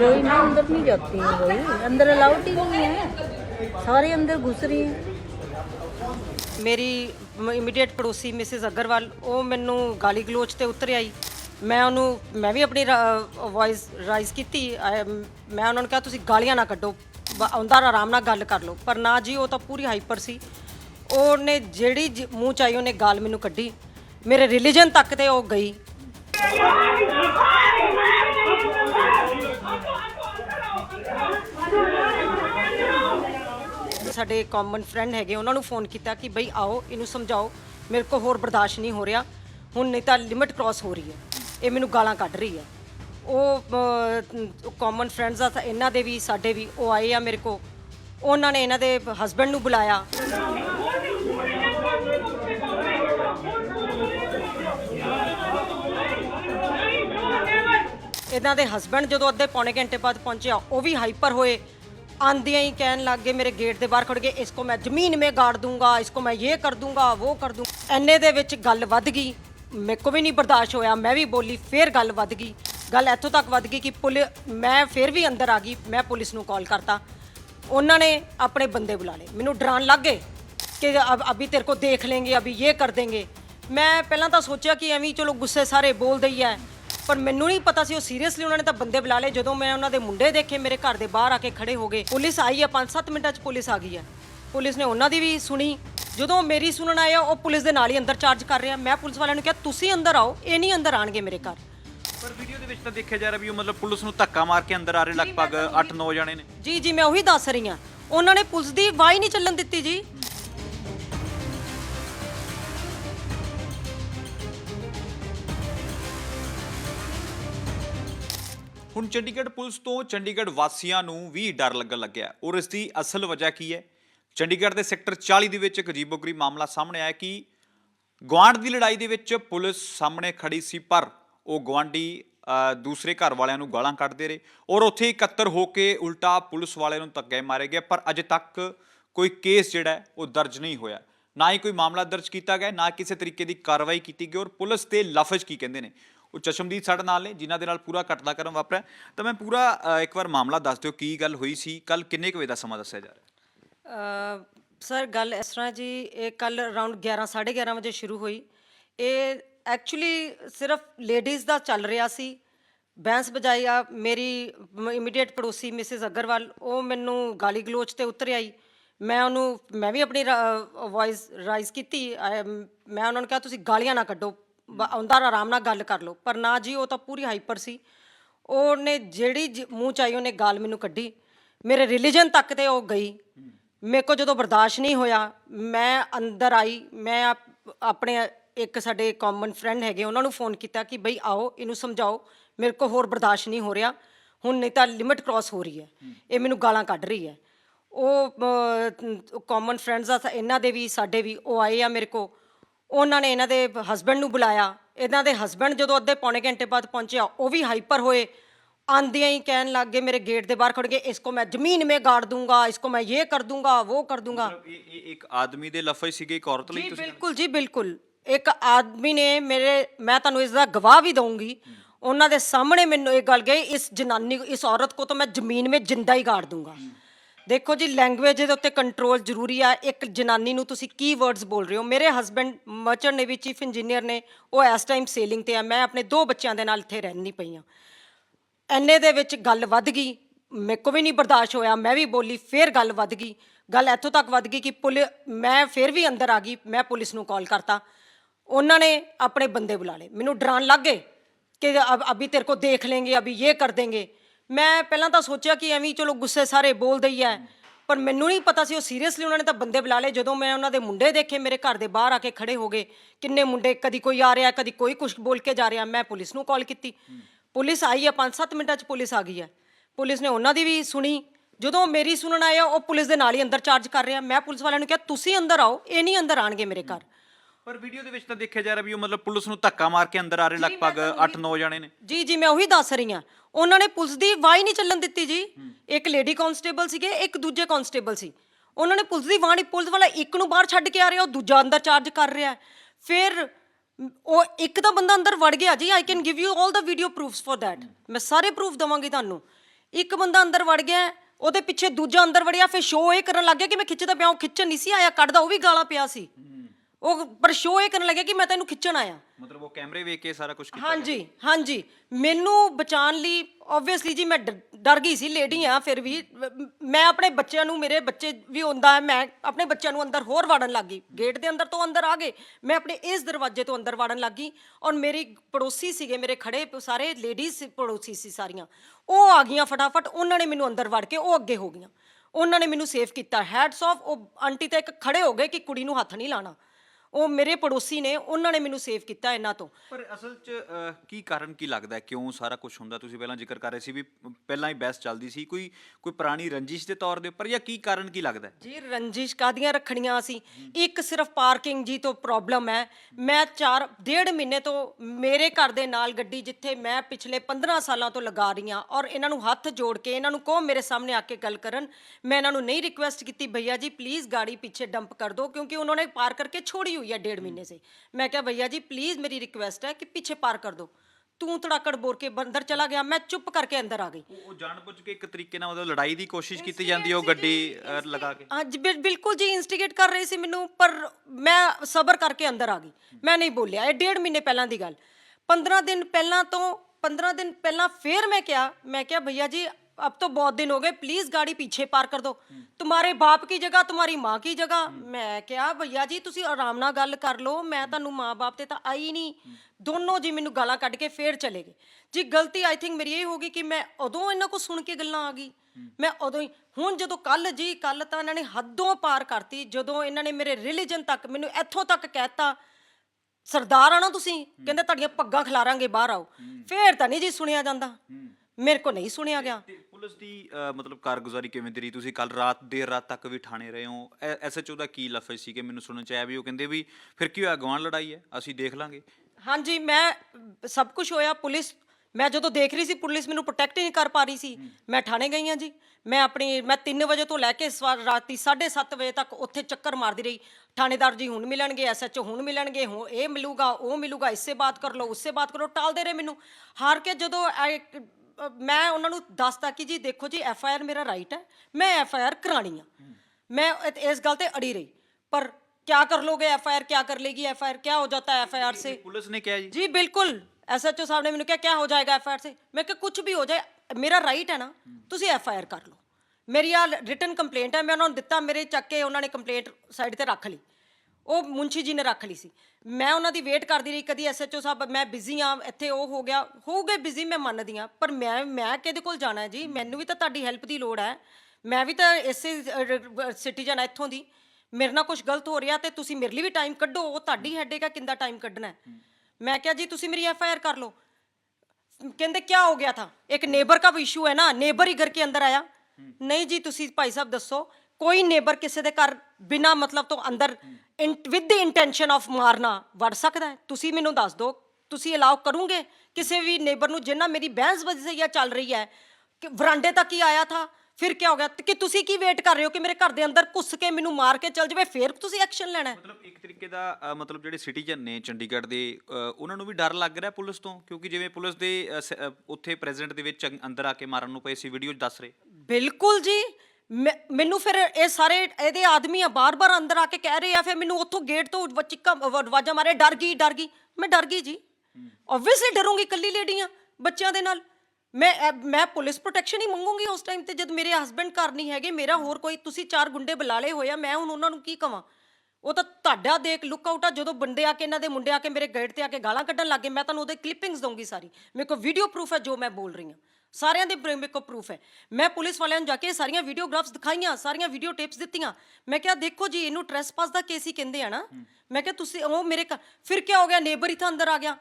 वही ना अंदर नहीं जाती है वही अंदर अलाउड ही नहीं है। सारे अंदर घुस रही हैं। ਮੇਰੀ ਇਮੀਡੀਏਟ ਪੜੋਸੀ ਮਿਸਿਸ ਅਗਰਵਾਲ, ਉਹ ਮੈਨੂੰ ਗਾਲੀ ਗਲੋਚ ਤੇ ਉਤਰ ਆਈ। ਮੈਂ ਉਹਨੂੰ, ਮੈਂ ਵੀ ਆਪਣੀ ਵੌਇਸ ਰਾਈਜ਼ ਕੀਤੀ। ਮੈਂ ਉਹਨਾਂ ਨੂੰ ਕਿਹਾ, ਤੁਸੀਂ ਗਾਲੀਆਂ ਨਾ ਕੱਢੋ। ਬ- ਆਉਂਦਾ ਆਰਾਮ ਨਾਲ ਗੱਲ ਕਰ ਲਓ। ਪਰ ਨਾ ਜੀ, ਉਹ ਤਾਂ ਪੂਰੀ ਹਾਈਪਰ ਸੀ। ਉਹਨੇ ਜਿਹੜੀ ਜ- ਮੂੰਹ ਆਈ, ਉਹਨੇ ਗਾਲ ਮੈਨੂੰ ਕੱਢੀ। ਮੇਰੇ ਰਿਲੀਜਨ ਤੱਕ ਤੇ ਉਹ ਗਈ। ਸਾਡੇ ਕਾਮਨ ਫਰੈਂਡ ਹੈਗੇ, ਉਹਨਾਂ ਨੂੰ ਫੋਨ ਕੀਤਾ ਕਿ ਬਈ ਆਓ, ਇਹਨੂੰ ਸਮਝਾਓ, ਮੇਰੇ ਕੋ ਹੋਰ ਬਰਦਾਸ਼ਤ ਨਹੀਂ ਹੋ ਰਿਹਾ। ਹੁਣ ਨਹੀਂ ਤਾਂ ਲਿਮਿਟ ਕ੍ਰਾਸ ਹੋ ਰਹੀ ਹੈ। ਇਹ ਮੈਨੂੰ ਗਾਲਾਂ ਕੱਢ ਰਹੀ ਹੈ। ਉਹ ਕਾਮਨ ਫਰੈਂਡਸ ਆ ਤਾਂ ਇਹਨਾਂ ਦੇ ਵੀ, ਸਾਡੇ ਵੀ, ਉਹ ਆਏ ਆ ਮੇਰੇ ਕੋ ਉਹਨਾਂ ਨੇ ਇਹਨਾਂ ਦੇ ਹਸਬੰਡ ਨੂੰ ਬੁਲਾਇਆ। ਇਹਨਾਂ ਦੇ ਹਸਬੰਡ ਜਦੋਂ ਅੱਧੇ ਪੌਣੇ ਘੰਟੇ ਬਾਅਦ ਪਹੁੰਚਿਆ, ਉਹ ਵੀ ਹਾਈਪਰ ਹੋਏ। ਆਂਦਿਆਂ ਹੀ ਕਹਿਣ ਲੱਗ ਗਏ, ਮੇਰੇ ਗੇਟ ਦੇ ਬਾਹਰ ਖੜ ਗਏ ਇਸਕੋ ਮੈਂ ਜ਼ਮੀਨ ਮੇ ਗਾੜ ਦੂੰਗਾ ਇਸਕੋ ਮੈਂ ਇਹ ਕਰ ਦੂੰਗਾ ਉਹ ਕਰ ਦੂੰ। ਐਨੇ ਦੇ ਵਿੱਚ ਗੱਲ ਵੱਧ ਗਈ। ਮੇਰੇ ਕੋ ਵੀ ਨਹੀਂ ਬਰਦਾਸ਼ਤ ਹੋਇਆ, ਮੈਂ ਵੀ ਬੋਲੀ, ਫੇਰ ਗੱਲ ਵੱਧ ਗਈ। ਗੱਲ ਇੱਥੋਂ ਤੱਕ ਵੱਧ ਗਈ ਕਿ ਪੁਲਿਸ ਮੈਂ ਫੇਰ ਵੀ ਅੰਦਰ ਆ ਗਈ, ਮੈਂ ਪੁਲਿਸ ਨੂੰ ਕਾਲ ਕਰਤਾ। ਉਹਨਾਂ ਨੇ ਆਪਣੇ ਬੰਦੇ ਬੁਲਾ ਲਏ। ਮੈਨੂੰ ਡਰਾਉਣ ਲੱਗ ਗਏ ਕਿ ਅਬ, ਅਭੀ ਤੇਰੇ ਕੋ ਦੇਖ लेंगे ਅਭੀ ਇਹ ਕਰ ਦੇਂਗੇ। ਮੈਂ ਪਹਿਲਾਂ ਤਾਂ ਸੋਚਿਆ ਕਿ ਐਵੇਂ ਚਲੋ ਗੁੱਸੇ ਸਾਰੇ ਬੋਲ ਦਈ ਹੈ ਪਰ ਮੈਨੂੰ ਨਹੀਂ ਪਤਾ ਸੀ ਉਹ ਸੀਰੀਅਸਲੀ ਉਹਨਾਂ ਨੇ ਤਾਂ ਬੰਦੇ ਬੁਲਾ ਲਏ। ਜਦੋਂ ਮੈਂ ਉਹਨਾਂ ਦੇ ਮੁੰਡੇ ਦੇਖੇ ਮੇਰੇ ਘਰ ਦੇ ਬਾਹਰ ਆ ਕੇ ਖੜੇ ਹੋ ਗਏ। ਪੁਲਿਸ ਆਈ ਹੈ 5-7 ਮਿੰਟਾਂ 'ਚ ਪੁਲਿਸ ਆ ਗਈ ਹੈ ਪੁਲਿਸ ਨੇ ਉਹਨਾਂ ਦੀ ਵੀ ਸੁਣੀ। ਜਦੋਂ ਮੇਰੀ ਸੁਣਨ ਆਇਆ ਉਹ ਪੁਲਿਸ ਦੇ ਨਾਲ ਹੀ ਅੰਦਰ ਚਾਰਜ ਕਰ ਰਿਹਾ। ਮੈਂ ਪੁਲਿਸ ਵਾਲਿਆਂ ਨੂੰ ਕਿਹਾ ਤੁਸੀਂ ਅੰਦਰ ਆਓ ਇਹ ਨਹੀਂ ਅੰਦਰ ਆਣਗੇ ਮੇਰੇ ਘਰ। ਪਰ ਵੀਡੀਓ ਦੇ ਵਿੱਚ ਤਾਂ ਦੇਖਿਆ ਜਾ ਰਿਹਾ ਵੀ ਉਹ ਮਤਲਬ ਪੁਲਿਸ ਨੂੰ ਧੱਕਾ ਮਾਰ ਕੇ ਅੰਦਰ ਆ ਰਹੇ ਲਗਭਗ 8-9 ਜਣੇ ਨੇ। ਜੀ ਜੀ ਮੈਂ ਉਹੀ ਦੱਸ ਰਹੀ ਹਾਂ। ਉਹਨਾਂ ਨੇ ਪੁਲਿਸ ਦੀ ਵਾਈ ਨਹੀਂ ਚੱਲਣ ਦਿੱਤੀ ਜੀ। ਹੁਣ ਚੰਡੀਗੜ੍ਹ ਪੁਲਿਸ ਤੋਂ ਚੰਡੀਗੜ੍ਹ ਵਾਸੀਆਂ ਨੂੰ ਵੀ ਡਰ ਲੱਗਣ ਲੱਗਿਆ ਔਰ ਇਸ ਦੀ ਅਸਲ ਵਜ੍ਹਾ ਕੀ ਹੈ? ਚੰਡੀਗੜ੍ਹ ਦੇ ਸੈਕਟਰ 40 ਦੇ ਵਿੱਚ ਇੱਕ ਅਜੀਬੋ-ਗਰੀਬ ਮਾਮਲਾ ਸਾਹਮਣੇ ਆਇਆ ਕਿ ਗੁਆਂਢ ਦੀ ਲੜਾਈ ਦੇ ਵਿੱਚ ਪੁਲਿਸ ਸਾਹਮਣੇ ਖੜੀ ਸੀ, ਪਰ ਉਹ ਗੁਆਂਢੀ ਦੂਸਰੇ ਘਰ ਵਾਲਿਆਂ ਨੂੰ ਗਾਲਾਂ ਕੱਢਦੇ ਰਹੇ ਔਰ ਉੱਥੇ ਇਕੱਤਰ ਹੋ ਕੇ ਉਲਟਾ ਪੁਲਿਸ ਵਾਲਿਆਂ ਨੂੰ ਧੱਕੇ ਮਾਰੇ ਗਏ, ਪਰ ਅਜੇ ਤੱਕ ਕੋਈ ਕੇਸ ਜਿਹੜਾ ਉਹ ਦਰਜ ਨਹੀਂ ਹੋਇਆ ਨਾ ਹੀ ਕੋਈ ਮਾਮਲਾ ਦਰਜ ਕੀਤਾ ਗਿਆ, ਨਾ ਕਿਸੇ ਤਰੀਕੇ ਦੀ ਕਾਰਵਾਈ ਕੀਤੀ ਗਈ ਔਰ ਪੁਲਿਸ ਦੇ ਲਫ਼ਜ਼ ਕੀ ਕਹਿੰਦੇ ਨੇ? ਉਹ ਚਸ਼ਮਦੀਦ ਸਾਡੇ ਨਾਲ ਨੇ ਜਿਨ੍ਹਾਂ ਦੇ ਨਾਲ ਪੂਰਾ ਘਟਨਾਕ੍ਰਮ ਵਾਪਰਿਆ। ਤਾਂ ਮੈਂ ਪੂਰਾ ਅ, ਇੱਕ ਵਾਰ ਮਾਮਲਾ ਦੱਸ ਦਿਓ ਕੀ ਗੱਲ ਹੋਈ ਸੀ? ਕੱਲ ਕਿੰਨੇ ਕੁ ਵਜੇ ਦਾ ਸਮਾਂ ਦੱਸਿਆ ਜਾ ਰਿਹਾ? ਅ, ਸਰ ਗੱਲ ਇਸ ਤਰ੍ਹਾਂ ਜੀ ਇਹ ਕੱਲ ਅਰਾਊਂਡ 11 11:30 ਵਜੇ ਸ਼ੁਰੂ ਹੋਈ। ਇਹ ਐਕਚੁਅਲੀ ਸਿਰਫ ਲੇਡੀਜ਼ ਦਾ ਚੱਲ ਰਿਹਾ ਸੀ। ਬੈਂਸ ਬਜਾਈ ਆ ਮੇਰੀ ਇਮੀਡੀਏਟ ਪੜੋਸੀ ਮਿਸਿਸ ਅਗਰਵਾਲ ਉਹ ਮੈਨੂੰ ਗਾਲੀ ਗਲੋਚ ਤੇ ਉਤਰ ਆਈ। ਮੈਂ ਉਹਨੂੰ ਮੈਂ ਵੀ ਆਪਣੀ ਵੌਇਸ ਰਾਈਜ਼ ਕੀਤੀ। I am- ਮੈਂ ਉਹਨਾਂ ਨੂੰ ਕਿਹਾ ਤੁਸੀਂ ਗਾਲੀਆਂ ਨਾ ਕੱਢੋ ਬ- ਆਉਂਦਾ ਆਰਾਮ ਨਾਲ ਗੱਲ ਕਰ ਲਓ। ਪਰ ਨਾ ਜੀ, ਉਹ ਤਾਂ ਪੂਰੀ ਹਾਈਪਰ ਸੀ। ਉਹਨੇ ਜਿਹੜੀ ਜ- ਮੂੰਹ 'ਚ ਆਈ, ਉਹਨੇ ਗਾਲ ਮੈਨੂੰ ਕੱਢੀ। ਮੇਰੇ ਰਿਲੀਜਨ ਤੱਕ ਤੇ ਉਹ ਗਈ। ਮੇਰੇ ਕੋ ਜਦੋਂ ਬਰਦਾਸ਼ਤ ਨਹੀਂ ਹੋਇਆ, ਮੈਂ ਅੰਦਰ ਆਈ, ਮੈਂ ਆਪ- ਆਪਣੇ ਇੱਕ ਸਾਡੇ ਕਾਮਨ ਫਰੈਂਡ ਹੈਗੇ, ਉਹਨਾਂ ਨੂੰ ਫੋਨ ਕੀਤਾ ਕਿ ਬਈ ਆਓ, ਇਹਨੂੰ ਸਮਝਾਓ, ਮੇਰੇ ਕੋ ਹੋਰ ਬਰਦਾਸ਼ਤ ਨਹੀਂ ਹੋ ਰਿਹਾ। ਹੁਣ ਨਹੀਂ ਤਾਂ ਲਿਮਿਟ ਕ੍ਰਾਸ ਹੋ ਰਹੀ ਹੈ। ਇਹ ਮੈਨੂੰ ਗਾਲਾਂ ਕੱਢ ਰਹੀ ਹੈ। ਉਹ ਕਾਮਨ ਫਰੈਂਡਸ ਆ, ਤਾਂ ਇਹਨਾਂ ਦੇ ਵੀ, ਸਾਡੇ ਵੀ, ਉਹ ਆਏ ਆ ਮੇਰੇ ਕੋ ਉਹਨਾਂ ਨੇ ਇਹਨਾਂ ਦੇ ਹਸਬੰਡ ਨੂੰ ਬੁਲਾਇਆ। ਇਹਨਾਂ ਦੇ ਹਸਬੰਡ ਜਦੋਂ ਅੱਧੇ ਪੌਣੇ ਘੰਟੇ ਬਾਅਦ ਪਹੁੰਚਿਆ ਉਹ ਵੀ ਹਾਈਪਰ ਹੋਏ। ਆਂਦਿਆਂ ਹੀ ਕਹਿਣ ਲੱਗ ਗਏ ਮੇਰੇ ਗੇਟ ਦੇ ਬਾਹਰ ਖੜ ਗਏ ਇਸਕੋ ਮੈਂ ਜ਼ਮੀਨ ਮੇ ਗਾੜ ਦੂੰਗਾ ਇਸਕੋ ਮੈਂ ਇਹ ਕਰ ਦੂੰਗਾ ਉਹ ਕਰ ਦੂੰਗਾ। ਇਹ ਇੱਕ ਆਦਮੀ ਦੇ ਲਫ਼ਜ਼ ਸੀਗੇ ਇੱਕ ਔਰਤ ਲਈ ਜੀ ਤੁਸੀਂ ਬਿਲਕੁਲ ਜੀ ਬਿਲਕੁਲ। ਇੱਕ ਆਦਮੀ ਨੇ ਮੇਰੇ ਮੈਂ ਤੁਹਾਨੂੰ ਇਸ ਦਾ ਗਵਾਹ ਵੀ ਦਊਂਗੀ। ਉਹਨਾਂ ਦੇ ਸਾਹਮਣੇ ਮੈਨੂੰ ਇਹ ਗੱਲ ਗਈ ਇਸ ਜਨਾਨੀ ਇਸ ਔਰਤ ਕੋ ਤਾਂ ਮੈਂ ਜ਼ਮੀਨ ਮੇ ਜਿੰਦਾ ਹੀ ਗਾੜ ਦੂੰਗਾ। ਦੇਖੋ ਜੀ ਲੈਂਗੁਏਜ ਦੇ ਉੱਤੇ ਕੰਟਰੋਲ ਜ਼ਰੂਰੀ ਆ। ਇੱਕ ਜਨਾਨੀ ਨੂੰ ਤੁਸੀਂ ਕੀ ਵਰਡਸ ਬੋਲ ਰਹੇ ਹੋ? ਮੇਰੇ husband merchant navy chief engineer ਨੇ, ਉਹ ਇਸ ਟਾਈਮ ਸੇਲਿੰਗ ਤੇ ਆ। ਮੈਂ ਆਪਣੇ ਦੋ ਬੱਚਿਆਂ ਦੇ ਨਾਲ ਇੱਥੇ ਰਹਿਣੀ ਪਈ ਆ ਐਨੇ ਦੇ ਵਿੱਚ ਗੱਲ ਵੱਧ ਗਈ। ਮੇਰੇ ਕੋ ਵੀ ਨਹੀਂ ਬਰਦਾਸ਼ਤ ਹੋਇਆ। ਮੈਂ ਵੀ ਬੋਲੀ, ਫੇਰ ਗੱਲ ਵੱਧ ਗਈ। ਗੱਲ ਇੱਥੋਂ ਤੱਕ ਵੱਧ ਗਈ ਕਿ ਪੁਲਿਸ ਮੈਂ ਫੇਰ ਵੀ ਅੰਦਰ ਆ ਗਈ। ਮੈਂ ਪੁਲਿਸ ਨੂੰ ਕਾਲ ਕਰਤਾ। ਉਹਨਾਂ ਨੇ ਆਪਣੇ ਬੰਦੇ ਬੁਲਾ ਲਏ। ਮੈਨੂੰ ਡਰਾਉਣ ਲੱਗ ਗਏ ਕਿ ਅਬ ਅਭੀ ਤੇਰੇ ਕੋ ਦੇਖ लेंगे ਅਭੀ ਇਹ ਕਰ ਦੇਂਗੇ। ਮੈਂ ਪਹਿਲਾਂ ਤਾਂ ਸੋਚਿਆ ਕਿ ਐਵੇਂ ਹੀ ਚਲੋ ਗੁੱਸੇ ਸਾਰੇ ਬੋਲਦੇ ਹੀ ਹੈ ਪਰ ਮੈਨੂੰ ਨਹੀਂ ਪਤਾ ਸੀ ਉਹ ਸੀਰੀਅਸਲੀ ਉਹਨਾਂ ਨੇ ਤਾਂ ਬੰਦੇ ਬੁਲਾ ਲਏ। ਜਦੋਂ ਮੈਂ ਉਹਨਾਂ ਦੇ ਮੁੰਡੇ ਦੇਖੇ, ਮੇਰੇ ਘਰ ਦੇ ਬਾਹਰ ਆ ਕੇ ਖੜੇ ਹੋ ਗਏ। ਕਿੰਨੇ ਮੁੰਡੇ, ਕਦੀ ਕੋਈ ਆ ਰਿਹਾ, ਕਦੀ ਕੋਈ ਕੁਝ ਬੋਲ ਕੇ ਜਾ ਰਿਹਾ। ਮੈਂ ਪੁਲਿਸ ਨੂੰ ਕਾਲ ਕੀਤੀ। ਪੁਲਿਸ ਆਈ ਹੈ 5-7 ਮਿੰਟਾਂ 'ਚ ਪੁਲਿਸ ਆ ਗਈ ਹੈ ਪੁਲਿਸ ਨੇ ਉਹਨਾਂ ਦੀ ਵੀ ਸੁਣੀ। ਜਦੋਂ ਮੇਰੀ ਸੁਣਨ ਆਇਆ ਉਹ ਪੁਲਿਸ ਦੇ ਨਾਲ ਹੀ ਅੰਦਰ ਚਾਰਜ ਕਰ ਰਿਹਾ। ਮੈਂ ਪੁਲਿਸ ਵਾਲਿਆਂ ਨੂੰ ਕਿਹਾ, ਤੁਸੀਂ ਅੰਦਰ ਆਓ, ਇਹ ਨਹੀਂ ਅੰਦਰ ਆਣਗੇ ਮੇਰੇ ਘਰ। ਪਰ ਵੀਡੀਓ ਦੇ ਵਿੱਚ ਤਾਂ ਦੇਖਿਆ ਜਾ ਰਿਹਾ ਵੀ ਉਹ ਮਤਲਬ ਪੁਲਿਸ ਨੂੰ ਧੱਕਾ ਮਾਰ ਕੇ ਅੰਦਰ ਆ ਰਹੇ ਲਗਭਗ 8-9 ਜਣੇ ਨੇ। ਜੀ ਜੀ ਮੈਂ ਉਹੀ ਦੱਸ ਰਹੀ ਹਾਂ। ਉਹਨਾਂ ਨੇ ਪੁਲਿਸ ਦੀ ਵਾਹੀ ਨਹੀਂ ਚੱਲਣ ਦਿੱਤੀ ਜੀ। ਇੱਕ ਲੇਡੀ ਕਨਸਟੇਬਲ ਸੀਗੇ ਇੱਕ ਦੂਜੇ ਕਨਸਟੇਬਲ ਸੀ। ਉਹਨਾਂ ਨੇ ਪੁਲਿਸ ਦੀ ਵਾਹਣੀ ਪੁਲਿਸ ਵਾਲਾ ਇੱਕ ਨੂੰ ਬਾਹਰ ਛੱਡ ਕੇ ਆ ਰਿਹਾ ਉਹ ਦੂਜਾ ਅੰਦਰ ਚਾਰਜ ਕਰ ਰਿਹਾ। ਫਿਰ ਉਹ ਇੱਕ ਤਾਂ ਬੰਦਾ ਅੰਦਰ ਵੜ ਗਿਆ ਜੀ I can give you 올 the video proofs for that ਮੈਂ ਸਾਰੇ ਪ੍ਰੂਫ ਦਵਾਂਗੀ ਤੁਹਾਨੂੰ। ਇੱਕ ਬੰਦਾ ਅੰਦਰ ਵੜ ਗਿਆ ਉਹਦੇ ਪਿੱਛੇ ਦੂਜਾ ਅੰਦਰ ਵੜਿਆ ਫਿਰ ਸ਼ੋਅ ਇਹ ਕਰਨ ਲੱਗ ਗਿਆ ਕਿ ਮੈਂ ਖਿੱਚਦਾ ਪਿਆ ਉਹ ਖਿੱਚਣ ਨਹੀਂ ਸੀ ਆਇਆ ਕੱਢਦਾ ਉਹ ਵੀ ਗਾਲਾਂ ਪਿਆ ਸੀ। ਉਹ ਪਰ ਸ਼ੋਅ ਇਹ ਕਰਨ ਲੱਗਿਆ ਕਿ ਮੈਂ ਤੈਨੂੰ ਖਿੱਚਣ ਆਇਆ। ਮਤਲਬ ਉਹ ਕੈਮਰੇ ਵੇਖ ਕੇ ਸਾਰਾ ਕੁਝ ਕੀਤਾ ਹਾਂਜੀ ਹਾਂਜੀ। ਮੈਨੂੰ ਬਚਾਉਣ ਲਈ ਆਬਵੀਅਸਲੀ ਜੀ ਮੈਂ ਡ- ਡਰ ਗਈ ਸੀ ਲੇਡੀ ਆ ਫਿਰ ਵੀ ਮ- ਮੈਂ ਆਪਣੇ ਬੱਚਿਆਂ ਨੂੰ ਮੇਰੇ ਬੱਚੇ ਵੀ ਹੁੰਦਾ ਹੈ ਮੈਂ ਆਪਣੇ ਬੱਚਿਆਂ ਨੂੰ ਅੰਦਰ ਹੋਰ ਵਾੜਨ ਲੱਗ ਗਈ। ਗੇਟ ਦੇ ਅੰਦਰ ਤੋਂ ਅੰਦਰ ਆ ਗਏ। ਮੈਂ ਆਪਣੇ ਇਸ ਦਰਵਾਜ਼ੇ ਤੋਂ ਅੰਦਰ ਵਾੜਨ ਲੱਗ ਗਈ ਔਰ ਮੇਰੀ ਪੜੋਸੀ ਸੀਗੇ ਮੇਰੇ ਖੜੇ ਪ- ਸਾਰੇ ਲੇਡੀਜ਼ ਪੜੋਸੀ ਸੀ ਸਾਰੀਆਂ। ਉਹ ਆ ਗਈਆਂ ਫਟਾਫਟ ਉਹਨਾਂ ਨੇ ਮੈਨੂੰ ਅੰਦਰ ਵੜ ਕੇ ਉਹ ਅੱਗੇ ਹੋ ਗਈਆਂ। ਉਹਨਾਂ ਨੇ ਮੈਨੂੰ ਸੇਵ ਕੀਤਾ। ਹੈਡਸ ਆਫ ਉਹ ਆਂਟੀ ਤਾਂ ਇੱਕ ਖੜੇ ਹੋ ਗਏ ਕਿ ਕੁੜੀ ਨੂੰ ਹੱਥ ਨਹੀਂ ਲਾਣਾ। ਉਹ ਮੇਰੇ ਪੜੋਸੀ ਨੇ ਉਹਨਾਂ ਨੇ ਮੈਨੂੰ ਸੇਵ ਕੀਤਾ ਇਹਨਾਂ ਤੋਂ। ਪਰ ਅਸਲ 'ਚ ਅਹ, ਕੀ ਕਾਰਨ ਕੀ ਲੱਗਦਾ ਹੈ? ਕਿਉਂ ਸਾਰਾ ਕੁਝ ਹੁੰਦਾ? ਤੁਸੀਂ ਪਹਿਲਾਂ ਜ਼ਿਕਰ ਕਰ ਰਹੇ ਸੀ ਵੀ ਪਹਿਲਾਂ ਹੀ ਬਹਿਸ ਚੱਲਦੀ ਸੀ। ਕੋਈ ਕੋਈ ਪੁਰਾਣੀ ਰੰਜਿਸ਼ ਦੇ ਤੌਰ ਦੇ ਉੱਪਰ ਜਾਂ ਕੀ ਕਾਰਨ ਕੀ ਲੱਗਦਾ ਹੈ? ਜੀ ਰੰਜਿਸ਼ ਕਾਦੀਆਂ ਰੱਖਣੀਆਂ ਸੀ ਇੱਕ ਸਿਰਫ ਪਾਰਕਿੰਗ ਜੀ ਤੋਂ ਪ੍ਰੋਬਲਮ ਹੈ। ਮੈਂ 4 ਡੇਢ ਮਹੀਨੇ ਤੋਂ ਮੇਰੇ ਘਰ ਦੇ ਨਾਲ ਗੱਡੀ ਜਿੱਥੇ ਮੈਂ ਪਿਛਲੇ 15 ਸਾਲਾਂ ਤੋਂ ਲਗਾ ਰਹੀ ਹਾਂ ਔਰ ਇਹਨਾਂ ਨੂੰ ਹੱਥ ਜੋੜ ਕੇ ਇਹਨਾਂ ਨੂੰ ਕਹੋ ਮੇਰੇ ਸਾਹਮਣੇ ਆ ਕੇ ਗੱਲ ਕਰਨ। ਮੈਂ ਇਹਨਾਂ ਨੂੰ ਨਹੀਂ ਰਿਕੁਐਸਟ ਕੀਤੀ ਭਈਆ ਜੀ ਪਲੀਜ਼ ਗਾੜੀ ਪਿੱਛੇ ਡੰਪ ਕਰ ਦਿਓ ਕਿਉਂਕਿ ਉਹਨਾਂ ਨੇ ਪਾਰ ਕਰਕੇ छोड़ी हुई है डेढ़ महीने से मैं क्या भैया जी प्लीज मेरी रिक्वेस्ट है कि पीछे पार कर दो तू तड़ाकड़ बोर के अंदर चला गया मैं चुप करके अंदर आ गई ਉਹ- ਉਹ ਜਾਣਬੁੱਝ ਕੇ ਇੱਕ ਤਰੀਕੇ ਨਾਲ ਮਤਲਬ ਲੜਾਈ ਦੀ ਕੋਸ਼ਿਸ਼ ਕੀਤੀ ਜਾਂਦੀ ਹੈ ਉਹ ਗੱਡੀ ਅਹ, ਲਗਾ ਕੇ ਅੱਜ ਬਿਲ- ਬਿਲਕੁਲ ਜੀ ਇਨਸਟੀਗੇਟ ਕਰ ਰਹੀ ਸੀ ਮੈਨੂੰ ਪਰ ਮੈਂ ਸਬਰ ਕਰਕੇ ਅੰਦਰ ਆ ਗਈ ਮੈਂ ਨਹੀਂ ਬੋਲਿਆ ਇਹ ਡੇਢ ਮਹੀਨੇ ਪਹਿਲਾਂ ਦੀ ਗੱਲ 15 ਦਿਨ ਪਹਿਲਾਂ ਤੋਂ 15 दिन पहला फिर मैं क्या मैं क्या भैया जी अब तो बहुत दिन हो गए प्लीज गाड़ी पीछे पार कर दो तुम्हारे बाप की जगह तुम्हारी माँ की जगह मैं क्या भैया जी ਤੁਸੀਂ ਆਰਾਮ ਨਾਲ ਗੱਲ ਕਰ ਲਓ ਮੈਂ ਤੁਹਾਨੂੰ ਮਾਂ-ਬਾਪ ਤੇ ਤਾਂ ਆਈ ਨਹੀਂ ਦੋਨੋਂ ਜੀ ਮੈਨੂੰ ਗਾਲਾਂ ਕੱਢ ਕੇ ਫੇਰ ਚਲੇ ਗਏ ਜੀ ਗਲਤੀ ਆਈ ਥਿੰਕ ਮੇਰੀ ਇਹ ਹੋ ਗਈ ਕਿ ਮੈਂ ਉਦੋਂ ਇਹਨਾਂ ਕੋ ਸੁਣ ਕੇ ਗੱਲਾਂ ਆ ਗਈ ਮੈਂ ਉਦੋਂ ਹੀ ਹੁਣ ਜਦੋਂ ਕੱਲ ਜੀ ਕੱਲ ਤਾਂ ਇਹਨਾਂ ਨੇ ਹੱਦੋਂ ਪਾਰ ਕਰਤੀ ਜਦੋਂ ਇਹਨਾਂ ਨੇ ਮੇਰੇ ਰਿਲੀਜਨ ਤੱਕ ਮੈਨੂੰ ਇੱਥੋਂ ਤੱਕ ਕਹਿਤਾ ਸਰਦਾਰ ਆ ਨਾ ਤੁਸੀਂ ਕਹਿੰਦੇ ਤੁਹਾਡੀਆਂ ਪੱਗਾਂ ਖਿਲਾਰਾਂਗੇ ਬਾਹਰ ਆਓ ਫੇਰ ਤਾਂ ਨਹੀਂ ਜੀ ਸੁਣਿਆ ਜਾਂਦਾ ਮੇਰੇ ਕੋ ਨਹੀਂ ਸੁਣਿਆ ਗਿਆ। ਤੇ ਪੁਲਿਸ ਦੀ ਮਤਲਬ ਕਾਰਗੁਜ਼ਾਰੀ ਕਿਵੇਂ ਦੀ ਰਹੀ? ਤੁਸੀਂ ਕੱਲ ਰਾਤ ਦੇਰ ਰਾਤ ਤੱਕ ਵੀ ਠਾਣੇ ਰਹੇ ਹੋ। ਐਸਐਚਓ ਦਾ ਕੀ ਲਫ਼ਜ਼ ਸੀ ਕਿ ਮੈਨੂੰ ਸੁਣਨ ਚ ਆਇਆ ਵੀ ਉਹ ਕਹਿੰਦੇ ਵੀ ਫਿਰ ਕੀ ਹੋਇਆ? ਗਵਾਂਢ ਲੜਾਈ ਹੈ ਅਸੀਂ ਦੇਖ ਲਾਂਗੇ। ਹਾਂਜੀ ਮੈਂ ਸਭ ਕੁਝ ਹੋਇਆ। ਪੁਲਿਸ ਮੈਂ ਜਦੋਂ ਦੇਖ ਰਹੀ ਸੀ ਪੁਲਿਸ ਮੈਨੂੰ ਪ੍ਰੋਟੈਕਟ ਹੀ ਨਹੀਂ ਕਰ ਪਾ ਰਹੀ ਸੀ। ਮੈਂ ਥਾਣੇ ਗਈ ਹਾਂ ਜੀ। ਮੈਂ ਆਪਣੀ ਮੈਂ 3 ਵਜੇ ਤੋਂ ਲੈ ਕੇ ਸਵਾ- ਰਾਤੀ 7:30 ਵਜੇ ਤੱਕ ਉੱਥੇ ਚੱਕਰ ਮਾਰਦੀ ਰਹੀ। ਥਾਣੇਦਾਰ ਜੀ ਹੁਣ ਮਿਲਣਗੇ ਐਸਐਚਓ ਹੁਣ ਮਿਲਣਗੇ ਹੁਣ ਇਹ ਮਿਲੂਗਾ ਉਹ ਮਿਲੂਗਾ ਇਸੇ ਬਾਤ ਕਰ ਲਓ ਉਸੇ ਬਾਤ ਕਰੋ ਟਾਲਦੇ ਰਹੇ ਮੈਨੂੰ। ਹਾਰ ਕੇ ਜਦੋਂ ਇਹ- ਅ, ਮੈਂ ਉਹਨਾਂ ਨੂੰ ਦੱਸਤਾ ਕਿ ਜੀ ਦੇਖੋ ਜੀ ਐਫ ਆਈ ਆਰ ਮੇਰਾ ਰਾਈਟ ਹੈ ਮੈਂ ਐਫ ਆਈ ਆਰ ਕਰਾਣੀ ਆ ਮੈਂ ਇ- ਇਸ ਗੱਲ ਤੇ ਅੜੀ ਰਹੀ ਪਰ क्या कर लोगे एफआईआर क्या कर लेगी एफआईआर क्या हो जाता है एफआईआर से ਪੁਲਿਸ ਨੇ ਕਿਹਾ ਜੀ जी बिल्कुल एसएचओ साहब ने मैंने क्या क्या हो जाएगा एफआईआर से मैं क्या कुछ भी हो जाए मेरा राइट है ना ਤੁਸੀਂ ਐਫਆਈਆਰ ਕਰ ਲਓ ਮੇਰੀ ਆ ਰਿਟਨ ਕੰਪਲੇਂਟ ਹੈ ਮੈਂ ਉਹਨਾਂ ਨੂੰ ਦਿੱਤਾ ਮੇਰੇ ਚੱਕ ਕੇ ਉਹਨਾਂ ਨੇ ਕੰਪਲੇਂਟ ਸਾਈਡ ਤੇ ਰੱਖ ਲਈ ਉਹ ਮੁੰਸ਼ੀ ਜੀ ਨੇ ਰੱਖ ਲਈ ਸੀ। ਮੈਂ ਉਹਨਾਂ ਦੀ ਵੇਟ ਕਰਦੀ ਰਹੀ, ਕਦੀ ਐਸਐਚਓ ਸਾਹਿਬ, ਮੈਂ ਬਿਜ਼ੀ ਆ, ਇੱਥੇ ਉਹ ਹੋ ਗਿਆ। ਹੋ ਗਏ ਬਿਜ਼ੀ ਮੈਂ ਮੰਨਦੀ ਆ, ਪਰ ਮੈਂ ਮੈਂ ਕਿਹਦੇ ਕੋਲ ਜਾਣਾ ਜੀ? ਮੈਨੂੰ ਵੀ ਤਾਂ ਤੁਹਾਡੀ ਹੈਲਪ ਦੀ ਲੋੜ ਹੈ। ਮੈਂ ਵੀ ਤਾਂ ਇਸੇ ਸਿਟੀਜ਼ਨ ਆ ਇੱਥੋਂ ਦੀ। ਮੇਰੇ ਨਾਲ ਕੁਝ ਗਲਤ ਹੋ ਰਿਹਾ ਤੇ ਤੁਸੀਂ ਮੇਰੇ ਲਈ ਵੀ ਟਾਈਮ ਕੱਢੋ। ਉਹ ਤੁਹਾਡੀ ਹੈਡੇਕ ਆ, ਕਿੰਦਾ ਟਾਈਮ ਕੱਢਣਾ ਮੈਂ ਕਿਹਾ ਜੀ, ਤੁਸੀਂ ਮੇਰੀ ਐਫ ਆਈ ਆਰ ਕਰ ਲਓ। ਕਹਿੰਦੇ ਕੀ ਹੋ ਗਿਆ ਥਾ ਇੱਕ ਨੇਬਰ ਦਾ ਵੀ ਇਸ਼ੂ ਹੈ ਨਾ ਨੇਬਰ ਹੀ ਘਰ ਕੇ ਅੰਦਰ ਆਇਆ। ਨਹੀਂ ਜੀ, ਤੁਸੀਂ ਭਾਈ ਸਾਹਿਬ ਦੱਸੋ ਕੋਈ ਨੇਬਰ ਕਿਸੇ ਦੇ ਘਰ ਬਿਨਾ ਮਤਲਬ ਤੋਂ ਅੰਦਰ ਵਿਦ ਦੀ ਇੰਟੈਂਸ਼ਨ ਆਫ ਮਾਰਨਾ ਵੜ ਸਕਦਾ ਹੈ। ਤੁਸੀਂ ਮੈਨੂੰ ਦੱਸ ਦਿਓ ਤੁਸੀਂ ਅਲਾਉ ਕਰੋਗੇ? ਕਿਸੇ ਵੀ ਨੇਬਰ ਨੂੰ ਜਿੰਨਾ ਮੇਰੀ ਬਹਿਸ ਵਜ੍ਹਾ ਚੱਲ ਰਹੀ ਹੈ ਕਿ ਵਰਾਂਡੇ ਤੱਕ ਹੀ ਆਇਆ ਥਾ ਫਿਰ ਕੀ ਹੋ ਗਿਆ? ਕਿ ਤੁਸੀਂ ਕੀ ਵੇਟ ਕਰ ਰਹੇ ਹੋ ਕਿ ਮੇਰੇ ਘਰ ਦੇ ਅੰਦਰ ਘੁੱਸ ਕੇ ਮੈਨੂੰ ਮਾਰ ਕੇ ਚੱਲ ਜਾਵੇ ਫਿਰ ਤੁਸੀਂ ਐਕਸ਼ਨ ਲੈਣਾ ਹੈ? ਮਤਲਬ ਇੱਕ ਤਰੀਕੇ ਦਾ ਮਤਲਬ ਜਿਹੜੇ ਸਿਟੀਜ਼ਨ ਨੇ ਚੰਡੀਗੜ੍ਹ ਦੇ ਉਹਨਾਂ ਨੂੰ ਵੀ ਡਰ ਲੱਗ ਰਿਹਾ ਪੁਲਿਸ ਤੋਂ? ਕਿਉਂਕਿ ਜਿਵੇਂ ਪੁਲਿਸ ਦੇ ਉੱਥੇ ਪ੍ਰੈਜ਼ੀਡੈਂਟ ਦੇ ਵਿੱਚ ਅੰਦਰ ਆ ਕੇ ਮਾਰਨ ਨੂੰ ਪਏ ਸੀ ਵੀਡੀਓ ਦੱਸ ਰਹੇ। ਬਿਲਕੁਲ ਜੀ। ਮੈਂ- ਮੈਨੂੰ ਫਿਰ ਇਹ ਸਾਰੇ ਇਹਦੇ ਆਦਮੀ ਆ ਬਾਰ-ਬਾਰ ਅੰਦਰ ਆ ਕੇ ਕਹਿ ਰਹੇ ਆ, ਫਿਰ ਮੈਨੂੰ ਉੱਥੋਂ ਗੇਟ ਤੋਂ ਵ- ਚਿੱਕਾ ਵ- ਆਵਾਜ਼ਾਂ ਮਾਰੇ ਡਰ ਗਈ ਡਰ ਗਈ। ਮੈਂ ਡਰ ਗਈ ਜੀ। ਆਬਵੀਅਸਲੀ ਡਰੂੰਗੀ, ਇਕੱਲੀ ਲੇਡੀ ਆ ਬੱਚਿਆਂ ਦੇ ਨਾਲ। ਮੈਂ ਅ- ਮੈਂ ਪੁਲਿਸ ਪ੍ਰੋਟੈਕਸ਼ਨ ਹੀ ਮੰਗੂੰਗੀ ਉਸ ਟਾਈਮ ਤੇ, ਜਦ ਮੇਰੇ ਹਸਬੰਡ ਘਰ ਨਹੀਂ ਹੈਗੇ, ਮੇਰਾ ਹੋਰ ਕੋਈ, ਤੁਸੀਂ ਚਾਰ ਗੁੰਡੇ ਬੁਲਾ ਲਏ ਆ, ਮੈਂ ਹੁਣ ਉਹਨਾਂ ਨੂੰ ਕੀ ਕਵਾਂ? ਉਹ ਤਾਂ ਤੁਹਾਡਾ ਦੇਖ ਲੁੱਕ ਆਊਟ ਆ ਜਦੋਂ ਬੰਦੇ ਆ ਕੇ ਇਹਨਾਂ ਦੇ ਮੁੰਡੇ ਆ ਕੇ ਮੇਰੇ ਗੇਟ ਤੇ ਆ ਕੇ ਗਾਲਾਂ ਕੱਢਣ ਲੱਗੇ ਮੈਂ ਤੁਹਾਨੂੰ ਉਹਦੇ ਕਲਿੱਪਿੰਗਸ ਦਊਂਗੀ ਸਾਰੀ। ਮੇਰੇ ਕੋਲ ਵੀਡੀਓ ਪ੍ਰੂਫ ਹੈ ਜੋ ਮੈਂ ਬੋਲ ਰਹੀ ਹਾਂ। ਸਾਰਿਆਂ ਦੇ ਮੇਰੇ ਕੋਲ ਪ੍ਰੂਫ ਹੈ। ਮੈਂ ਪੁਲਿਸ ਵਾਲਿਆਂ ਨੂੰ ਜਾ ਕੇ ਸਾਰੀਆਂ ਵੀਡੀਓਗ੍ਰਾਫਸ ਦਿਖਾਈਆਂ ਸਾਰੀਆਂ ਵੀਡੀਓ ਟੇਪਸ ਦਿੱਤੀਆਂ। ਮੈਂ ਕਿਹਾ ਦੇਖੋ ਜੀ ਇਹਨੂੰ ਟ੍ਰੈਸਪਾਸ ਦਾ ਕੇਸ ਹੀ ਕਹਿੰਦੇ ਆ ਨਾ। ਮੈਂ ਕਿਹਾ ਤੁਸੀਂ ਉਹ ਮੇਰੇ ਘਰ ਫਿਰ ਕੀ ਹੋ ਗਿਆ? ਨੇਬਰ ਹੀ ਤਾਂ ਅੰਦਰ ਆ ਗਿਆ।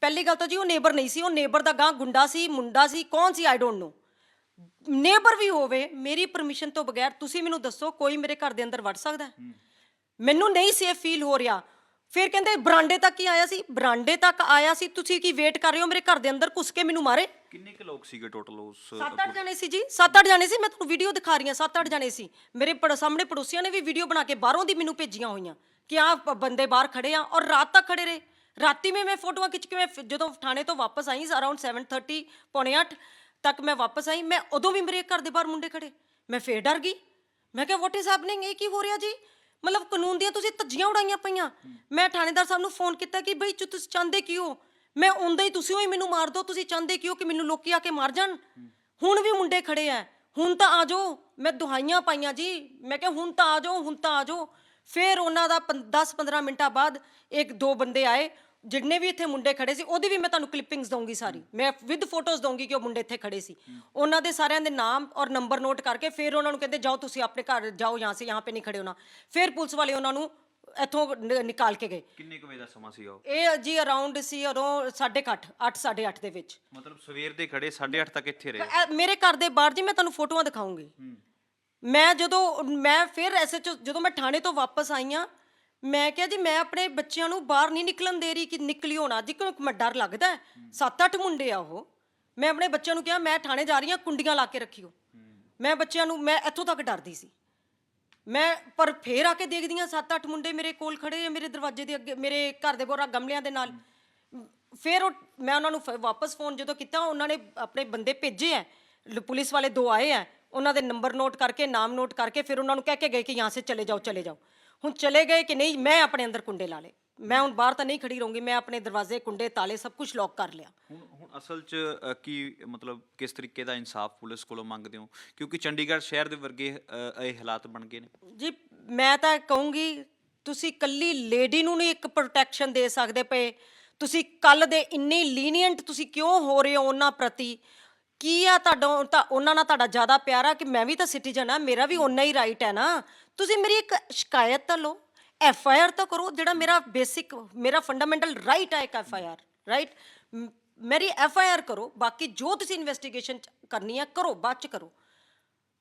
ਪਹਿਲੀ ਗੱਲ ਤਾਂ ਜੀ ਉਹ ਨੇਬਰ ਨਹੀਂ ਸੀ। ਉਹ ਨੇਬਰ ਦਾ ਗਾਂ ਗੁੰਡਾ ਸੀ ਮੁੰਡਾ ਸੀ ਕੌਣ ਸੀ? ਆਈ ਡੋਨਟ ਨੋ ਨੇਬਰ ਵੀ ਹੋਵੇ ਮੇਰੀ ਪਰਮਿਸ਼ਨ ਤੋਂ ਬਗੈਰ ਤੁਸੀਂ ਮੈਨੂੰ ਦੱਸੋ ਕੋਈ ਮੇਰੇ ਘਰ ਦੇ ਅੰਦਰ ਵੜ ਸਕਦਾ ਹੈ। ਮੈਨੂੰ ਨਹੀਂ ਸੇਫ ਫੀਲ ਹੋ ਰਿਹਾ। ਫਿਰ ਕਹਿੰਦੇ ਬਰਾਂਡੇ ਤੱਕ ਹੀ ਆਇਆ ਸੀ। ਬਰਾਂਡੇ ਤੱਕ ਆਇਆ ਸੀ। ਤੁਸੀਂ ਕੀ ਵੇਟ ਕਰ ਰਹੇ ਹੋ ਮੇਰੇ ਘਰ ਦੇ ਅੰਦਰ? ਘੁਸ ਕੇ ਮੈਨੂੰ ਮਾਰੇ। ਕਿੰਨੇ ਕੁ ਲੋਕ ਸੀਗੇ ਟੋਟਲ ਉਸ ਸੱਤ ਅੱਠ ਜਣੇ ਸੀ ਜੀ। ਸੱਤ ਅੱਠ ਜਣੇ ਸੀ। ਮੈਂ ਤੁਹਾਨੂੰ ਵੀਡੀਓ ਦਿਖਾ ਰਹੀ ਹਾਂ। ਸੱਤ ਅੱਠ ਜਣੇ ਸੀ। ਮੇਰੇ ਪੜ ਸਾਹਮਣੇ ਪੜੋਸੀਆਂ ਨੇ ਵੀ ਵੀਡੀਓ ਬਣਾ ਕੇ ਬਾਹਰੋਂ ਦੀ ਮੈਨੂੰ ਭੇਜੀਆਂ ਹੋਈਆਂ ਕਿ ਆ ਬੰਦੇ ਬਾਹਰ ਖੜੇ ਆ ਔਰ ਰਾਤ ਤੱਕ ਖੜੇ ਰਹੇ। ਰਾਤੀ ਮੈਂ ਮੈਂ ਫੋਟੋਆਂ ਖਿੱਚ ਕੇ ਮੈਂ ਫਿਰ ਜਦੋਂ ਥਾਣੇ ਤੋਂ ਵਾਪਸ ਆਈ ਅਰਾਊਂਡ 7:30 ਪੌਣੇ 8 ਤੱਕ ਮੈਂ ਵਾਪਸ ਆਈ। ਮੈਂ ਉਦੋਂ ਵੀ ਮੇਰੇ ਘਰ ਦੇ ਬਾਹਰ ਮੁੰਡੇ ਖੜੇ। ਮੈਂ ਫੇਰ ਡਰ ਗਈ। ਮੈਂ ਕਿਹਾ ਵਾਟ ਇਜ਼ ਹੈਪਨਿੰਗ ਇਹ ਕੀ ਹੋ ਰਿਹਾ ਜੀ? ਮਤਲਬ ਕਾਨੂੰਨ ਦੀਆਂ ਤੁਸੀਂ ਧੱਜੀਆਂ ਉਡਾਈਆਂ ਪਈਆਂ। ਮੈਂ ਥਾਣੇਦਾਰ ਸਾਹਿਬ ਨੂੰ ਫੋਨ ਕੀਤਾ ਕਿ ਬਈ ਜੋ ਤੁਸੀਂ ਚਾਹੁੰਦੇ ਕੀ ਹੋ ਮੈਂ ਹੁੰਦਾ ਹੀ ਤੁਸੀਂ ਹੀ ਮੈਨੂੰ ਮਾਰ ਦਿਓ, ਤੁਸੀਂ ਚਾਹੁੰਦੇ ਕੀ ਹੋ ਕਿ ਮੈਨੂੰ ਲੋਕੀ ਆ ਕੇ ਮਾਰ ਜਾਣ? ਹੁਣ ਵੀ ਮੁੰਡੇ ਖੜੇ ਆ ਹੁਣ ਤਾਂ ਆ ਜਾਓ। ਮੈਂ ਦੁਹਾਈਆਂ ਪਾਈਆਂ ਜੀ। ਮੈਂ ਕਿਹਾ ਹੁਣ ਤਾਂ ਆ ਜਾਓ, ਹੁਣ ਤਾਂ ਆ ਜਾਓ। ਫਿਰ ਉਹਨਾਂ ਦਾ 10-15 ਮਿੰਟਾਂ ਬਾਅਦ ਇੱਕ ਦੋ ਬੰਦੇ ਆਏ। ਜਿੰਨੇ ਵੀ ਇੱਥੇ ਮੁੰਡੇ ਖੜੇ ਸੀ ਉਹਦੀ ਵੀ ਮੈਂ ਤੁਹਾਨੂੰ ਕਲਿੱਪਿੰਗਸ ਦਊਂਗੀ ਸਾਰੀ। ਮੈਂ ਵਿਦ ਫੋਟੋਜ਼ ਦਊਂਗੀ ਕਿ ਉਹ ਮੁੰਡੇ ਇੱਥੇ ਖੜੇ ਸੀ। ਉਹਨਾਂ ਦੇ ਸਾਰਿਆਂ ਦੇ ਨਾਮ ਔਰ ਨੰਬਰ ਨੋਟ ਕਰਕੇ ਫਿਰ ਉਹਨਾਂ ਨੂੰ ਕਹਿੰਦੇ ਜਾਓ ਤੁਸੀਂ ਆਪਣੇ ਘਰ ਜਾਓ ਯਹਾਂ ਸੇ ਯਹਾਂ पे ਨਹੀਂ ਖੜੇ ਹੋਣਾ। ਫਿਰ ਪੁਲਿਸ ਵਾਲੇ ਉਹਨਾਂ ਨੂੰ ਇੱਥੋਂ ਨ- ਨਿਕਾਲ ਕੇ ਗਏ। ਕਿੰਨੇ ਕੁ ਵਜੇ ਦਾ ਸਮਾਂ ਸੀਗਾ ਉਹ? ਇਹ ਜੀ ਅਰਾਊਂਡ ਸੀ ਉਦੋਂ 8:30 8 8:30 ਦੇ ਵਿੱਚ। ਮਤਲਬ ਸਵੇਰ ਦੇ ਖੜੇ 8:30 ਤੱਕ ਇੱਥੇ ਰਹੇ? ਮੇਰੇ ਘਰ ਦੇ ਬਾਹਰ ਜੀ ਮੈਂ ਤੁਹਾਨੂੰ ਫੋਟੋਆਂ ਦਿਖਾਉਂਗੀ। ਮੈਂ ਜਦੋਂ ਮੈਂ ਫਿਰ ਐਸਐਚਓ ਜਦੋਂ ਮੈਂ ਥਾਣੇ ਤੋਂ ਵਾਪਸ ਆਈ ਆ ਮੈਂ ਕਿਹਾ ਜੀ, ਮੈਂ ਆਪਣੇ ਬੱਚਿਆਂ ਨੂੰ ਬਾਹਰ ਨਹੀਂ ਨਿਕਲਣ ਦੇ ਰਹੀ ਕਿ ਨਿਕਲੀ ਹੋਣਾ। ਜੀ ਕਿਉਂ ਮੈਂ, ਡਰ ਲੱਗਦਾ ਹੈ। ਸੱਤ ਅੱਠ ਮੁੰਡੇ ਆ ਉਹ। ਮੈਂ ਆਪਣੇ ਬੱਚਿਆਂ ਨੂੰ ਕਿਹਾ, ਮੈਂ ਥਾਣੇ ਜਾ ਰਹੀ ਹਾਂ, ਕੁੰਡੀਆਂ ਲਾ ਕੇ ਰੱਖਿਓ। ਮੈਂ ਬੱਚਿਆਂ ਨੂੰ, ਮੈਂ ਇੱਥੋਂ ਤੱਕ ਡਰਦੀ ਸੀ। ਮੈਂ ਪਰ ਫੇਰ ਆ ਕੇ ਦੇਖਦੀ ਹਾਂ, ਸੱਤ ਅੱਠ ਮੁੰਡੇ ਮੇਰੇ ਕੋਲ ਖੜੇ ਆ, ਮੇਰੇ ਦਰਵਾਜ਼ੇ ਦੇ ਅੱਗੇ, ਮੇਰੇ ਘਰ ਦੇ ਬੋਰਾ ਗਮਲਿਆਂ ਦੇ ਨਾਲ। ਫਿਰ ਉਹ, ਮੈਂ ਉਹਨਾਂ ਨੂੰ ਫ- ਵਾਪਸ ਫੋਨ ਜਦੋਂ ਕੀਤਾ, ਉਹਨਾਂ ਨੇ ਆਪਣੇ ਬੰਦੇ ਭੇਜੇ ਐ ਲ- ਪੁਲਿਸ ਵਾਲੇ ਦੋ ਆਏ ਐ ਉਹਨਾਂ ਦੇ ਨੰਬਰ ਨੋਟ ਕਰਕੇ, ਨਾਮ ਨੋਟ ਕਰਕੇ, ਫਿਰ ਉਹਨਾਂ ਨੂੰ ਕਹਿ ਕੇ ਗਏ ਕਿ ਯਹਾਂ ਸੇ ਚਲੇ ਜਾਓ ਚਲੇ ਜਾਓ। ਹੁਣ ਚਲੇ ਗਏ ਕਿ ਨਹੀਂ ਮੈਂ ਆਪਣੇ ਅੰਦਰ ਕੁੰਡੇ ਲਾ ਲਏ। ਮੈਂ ਹੁਣ ਬਾਹਰ ਤਾਂ ਨਹੀਂ ਖੜੀ ਰਹੂੰਗੀ ਮੈਂ ਆਪਣੇ ਦਰਵਾਜ਼ੇ ਕੁੰਡੇ ਤਾਲੇ ਸਭ ਕੁਝ ਲੌਕ ਕਰ ਲਿਆ। ਹੁਣ ਹੁਣ ਅਸਲ 'ਚ ਅ, ਕੀ ਮਤਲਬ ਕਿਸ ਤਰੀਕੇ ਦਾ ਇਨਸਾਫ ਪੁਲਿਸ ਕੋਲੋਂ ਮੰਗਦੇ ਹੋ? ਕਿਉਂਕਿ ਚੰਡੀਗੜ੍ਹ ਸ਼ਹਿਰ ਦੇ ਵਰਗੇ ਅ, ਇਹ ਹਾਲਾਤ ਬਣ ਗਏ ਨੇ। ਜੀ ਮੈਂ ਤਾਂ ਕਹੂੰਗੀ ਤੁਸੀਂ ਕੱਲੀ ਲੇਡੀ ਨੂੰ ਨਹੀਂ ਇੱਕ ਪ੍ਰੋਟੈਕਸ਼ਨ ਦੇ ਸਕਦੇ ਪਏ। ਤੁਸੀਂ ਕੱਲ ਦੇ ਇੰਨੀ ਲੀਨੀਅੰਟ ਤੁਸੀਂ ਕਿਉਂ ਹੋ ਰਹੇ ਹੋ ਉਹਨਾਂ ਪ੍ਰਤੀ? ਕੀ ਆ ਤੁਹਾਡਾ ਤਾਂ ਉਹਨਾਂ ਨਾਲ ਤੁਹਾਡਾ ਜ਼ਿਆਦਾ ਪਿਆਰ ਆ ਕਿ ਮੈਂ ਵੀ ਤਾਂ ਸਿਟੀਜ਼ਨ ਆ, ਮੇਰਾ ਵੀ ਓਨਾ ਹੀ ਰਾਈਟ ਹੈ ਨਾ? ਤੁਸੀਂ ਮੇਰੀ ਇੱਕ ਸ਼ਿਕਾਇਤ ਤਾਂ ਲਓ ਐਫ ਆਈ ਆਰ ਤਾਂ ਕਰੋ, ਜਿਹੜਾ ਮੇਰਾ ਬੇਸਿਕ ਮੇਰਾ ਫੰਡਾਮੈਂਟਲ ਰਾਈਟ ਹੈ ਇੱਕ ਐਫ ਆਈ ਆਰ ਰਾਈਟ ਮੇਰੀ ਐਫ ਆਈ ਆਰ ਕਰੋ, ਬਾਕੀ ਜੋ ਤੁਸੀਂ ਇਨਵੈਸਟੀਗੇਸ਼ਨ ਕਰਨੀ ਆ, ਕਰੋ, ਬਾਅਦ ਚ ਕਰੋ।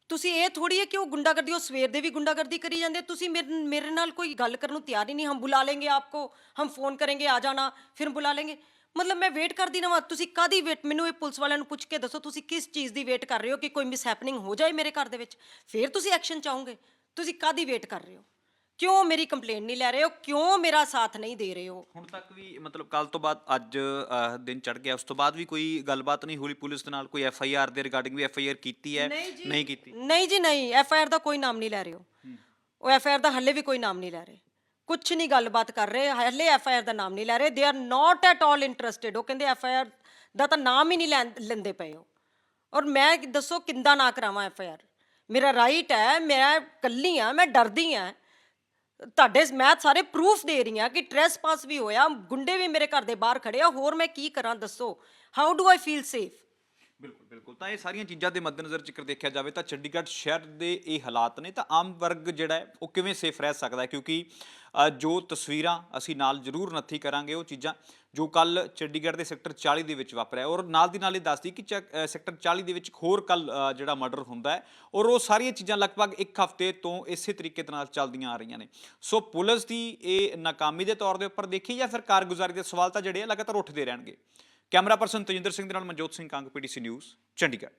ਤੁਸੀਂ ਇਹ ਥੋੜੀ ਹੈ ਕਿ ਉਹ ਗੁੰਡਾਗਰਦੀ, ਉਹ ਸਵੇਰ ਦੇ ਵੀ ਗੁੰਡਾਗਰਦੀ ਕਰੀ ਜਾਂਦੇ, ਤੁਸੀਂ ਮੇਰੇ ਮੇਰੇ ਨਾਲ ਕੋਈ ਗੱਲ ਕਰਨ ਨੂੰ ਤਿਆਰ ਹੀ ਨਹੀਂ, ਹਮ ਬੁਲਾ ਲੈਂਗੇ ਆਪਕੋ, ਹਮ ਫੋਨ ਕरेंगे ਆ ਜਾਣਾ, ਫਿਰ ਬੁਲਾ ਲੈਂਗੇ। ਮਤਲਬ ਮੈਂ ਵੇਟ ਕਰਦੀ ਰਵਾਂ। ਤੁਸੀਂ ਕਾਦੀ ਵੇਟ ਮੈਨੂੰ ਇਹ ਪੁਲਿਸ ਵਾਲਿਆਂ ਨੂੰ ਪੁੱਛ ਕੇ ਦੱਸੋ ਤੁਸੀਂ ਕਿਸ ਚੀਜ਼ ਦੀ ਵੇਟ ਕਰ ਰਹੇ ਹੋ ਕਿ ਕੋਈ ਮਿਸ ਹੈਪਨਿੰਗ ਹੋ ਜਾਏ ਮੇਰੇ ਘਰ ਦੇ ਵਿੱਚ? ਫਿਰ ਤੁਸੀਂ ਐਕਸ਼ਨ ਚਾਹੋਗੇ? ਤੁਸੀਂ ਕਾਦੀ ਵੇਟ ਕਰ ਰਹੇ ਹੋ? ਕਿਉਂ ਮੇਰੀ ਕੰਪਲੇਂਟ ਨਹੀਂ ਲੈ ਰਹੇ ਹੋ? ਕਿਉਂ ਮੇਰਾ ਸਾਥ ਨਹੀਂ ਦੇ ਰਹੇ ਹੋ? ਹੁਣ ਤੱਕ ਵੀ ਮਤਲਬ ਕੱਲ ਤੋਂ ਬਾਅਦ ਅੱਜ ਦਿਨ ਚੜ ਗਿਆ। ਉਸ ਤੋਂ ਬਾਅਦ ਵੀ ਕੋਈ ਗੱਲਬਾਤ ਨਹੀਂ ਹੋਈ ਪੁਲਿਸ ਦੇ ਨਾਲ। ਕੋਈ ਐਫ ਆਈ ਆਰ ਦੇ ਰਿਗਾਰਡਿੰਗ ਵੀ ਐਫ ਆਈ ਆਰ ਕੀਤੀ ਹੈ? ਨਹੀਂ ਕੀਤੀ। ਨਹੀਂ ਜੀ ਨਹੀਂ। ਐਫ ਆਈ ਆਰ ਦਾ ਕੋਈ ਨਾਮ ਨਹੀਂ ਲੈ ਰਹੇ ਹੋ। ਉਹ ਐਫ ਆਈ ਆਰ ਦਾ ਹੱਲੇ ਵੀ ਕੋਈ ਨਾਮ ਨਹੀਂ ਲੈ ਰਹੇ। ਕੁਝ ਨਹੀਂ ਗੱਲਬਾਤ ਕਰ ਰਹੇ, ਹੱਲੇ ਐਫ ਆਈ ਆਰ ਦਾ ਨਾਮ ਨਹੀਂ ਲੈ ਰਹੇ they are not at all interested ਉਹ ਕਹਿੰਦੇ ਐਫ ਆਈ ਆਰ ਦਾ ਤਾਂ ਨਾਮ ਹੀ ਨਹੀਂ ਲੈਣ- ਲੈਂਦੇ ਪਏ ਹੋ ਔਰ ਮੈਂ ਦੱਸੋ ਕਿੰਦਾ ਨਾ ਕਰਾਵਾਂ ਐਫ ਆਈ ਆਰ ਮੇਰਾ ਰਾਈਟ ਹੈ, ਮੈਂ ਕੱਲੀ ਆ ਮੈਂ ਡਰਦੀ ਆ ਤੁਹਾਡੇ ਮੈਂ ਸਾਰੇ ਪ੍ਰੂਫ ਦੇ ਰਹੀ ਹਾਂ ਕਿ ਟ੍ਰੈਸਪਾਸ ਵੀ ਹੋਇਆ, ਗੁੰਡੇ ਵੀ ਮੇਰੇ ਘਰ ਦੇ ਬਾਹਰ ਖੜੇ ਆ, ਹੋਰ ਮੈਂ ਕੀ ਕਰਾਂ ਦੱਸੋ? How do I feel safe ਬਿਲਕੁਲ ਬਿਲਕੁਲ। ਤਾਂ ਇਹ ਸਾਰੀਆਂ ਚੀਜ਼ਾਂ ਦੇ ਮੱਦੇਨਜ਼ਰ ਜ਼ਿਕਰ ਦੇਖਿਆ ਜਾਵੇ ਤਾਂ ਚੰਡੀਗੜ੍ਹ ਸ਼ਹਿਰ ਦੇ ਇਹ ਹਾਲਾਤ ਨੇ ਤਾਂ ਆਮ ਵਰਗ ਜਿਹੜਾ ਹੈ, ਉਹ ਕਿਵੇਂ ਸੇਫ ਰਹਿ ਸਕਦਾ ਹੈ? ਕਿਉਂਕਿ ਜੋ ਤਸਵੀਰਾਂ ਅਸੀਂ ਨਾਲ ਜ਼ਰੂਰ ਨੱਥੀ ਕਰਾਂਗੇ ਉਹ ਚੀਜ਼ਾਂ ਜੋ ਕੱਲ ਚੰਡੀਗੜ੍ਹ ਦੇ ਸੈਕਟਰ 40 ਦੇ ਵਿੱਚ ਵਾਪਰਿਆ ਔਰ ਨਾਲ ਦੀ ਨਾਲ ਇਹ ਦੱਸਦੀ ਕਿ ਚ- ਸੈਕਟਰ 40 ਦੇ ਵਿੱਚ ਹੋਰ ਕੱਲ ਜਿਹੜਾ ਮਰਡਰ ਹੁੰਦਾ ਹੈ ਔਰ ਉਹ ਸਾਰੀਆਂ ਚੀਜ਼ਾਂ ਲਗਭਗ ਇੱਕ ਹਫ਼ਤੇ ਤੋਂ ਇਸੇ ਤਰੀਕੇ ਦੇ ਨਾਲ ਚੱਲਦੀਆਂ ਆ ਰਹੀਆਂ ਨੇ। ਸੋ ਪੁਲਿਸ ਦੀ ਇਹ ਨਾਕਾਮੀ ਦੇ ਤੌਰ ਦੇ ਉੱਪਰ ਦੇਖੀ ਜਾਂ ਫਿਰ ਕਾਰਗੁਜ਼ਾਰੀ ਦੇ ਸਵਾਲ ਤਾਂ ਜਿਹੜੇ ਆ ਲਗਾਤਾਰ ਉੱਠਦੇ ਰਹਿਣਗੇ। ਕੈਮਰਾ ਪਰਸਨ ਤਜਿੰਦਰ ਸਿੰਘ ਦੇ ਨਾਲ ਮਨਜੋਤ ਸਿੰਘ ਕੰਗ ਪੀਟੀਸੀ ਨਿਊਜ਼ ਚੰਡੀਗੜ੍ਹ।